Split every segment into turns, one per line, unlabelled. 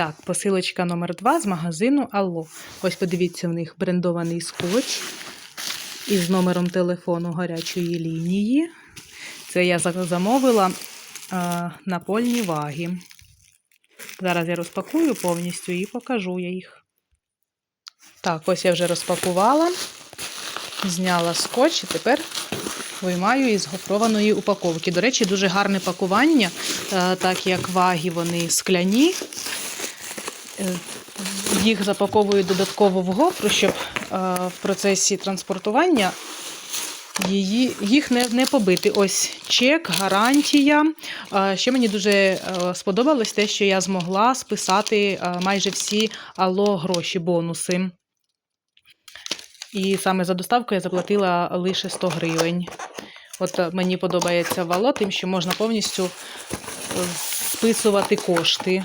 Так, посилочка номер 2 з магазину Алло. Ось подивіться, в них брендований скотч із номером телефону гарячої лінії. Це я за- замовила а, напольні ваги. Зараз я розпакую повністю і покажу я їх. Так, ось я вже розпакувала, зняла скотч і тепер виймаю із гофрованої упаковки. До речі, дуже гарне пакування, е, так як ваги вони скляні. Е, Їх запаковую додатково в гофру, щоб е, в процесі транспортування її, їх не, не побити. Ось чек, гарантія. Е, Ще мені дуже сподобалось те, що я змогла списати майже всі ало гроші, бонуси. І саме за доставку я заплатила лише 100 гривень. От мені подобається вало, тим, що можна повністю списувати кошти.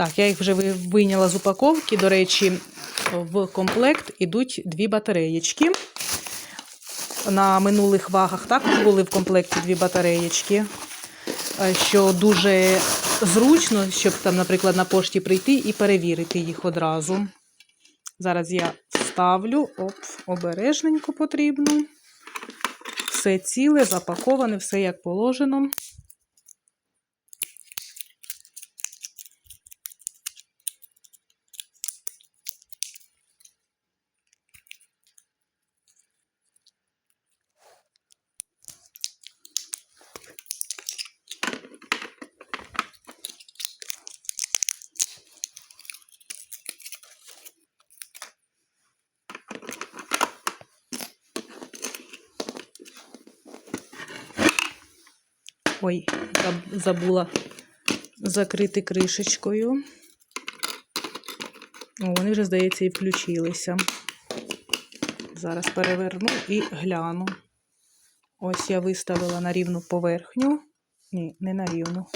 Так, я їх вже вийняла з упаковки. До речі, в комплект ідуть дві батареєчки. На минулих вагах також були в комплекті дві батареєчки, е, що дуже зручно, щоб там, наприклад, на пошті прийти і перевірити їх одразу. Зараз я ставлю, оп, обережненько потрібно. Все ціле, запаковане, все як положено. Ой, заб- забула закрити кришечкою. О, вони вже, здається, і включилися. Зараз переверну і гляну. Ось я виставила на рівну поверхню. Ні, не на рівну.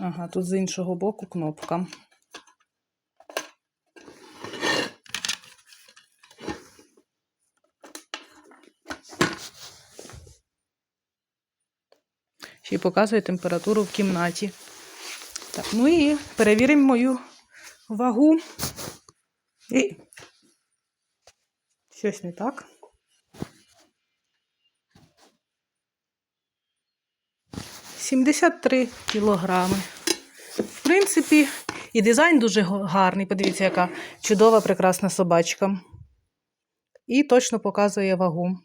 Ага, тут з іншого боку кнопка. Ще й показує температуру в кімнаті. Так, ну і перевіримо мою вагу. І щось не так. Сімдесят три кілограми. В принципі, і дизайн дуже гарний. Подивіться, яка чудова, прекрасна собачка. І точно показує вагу.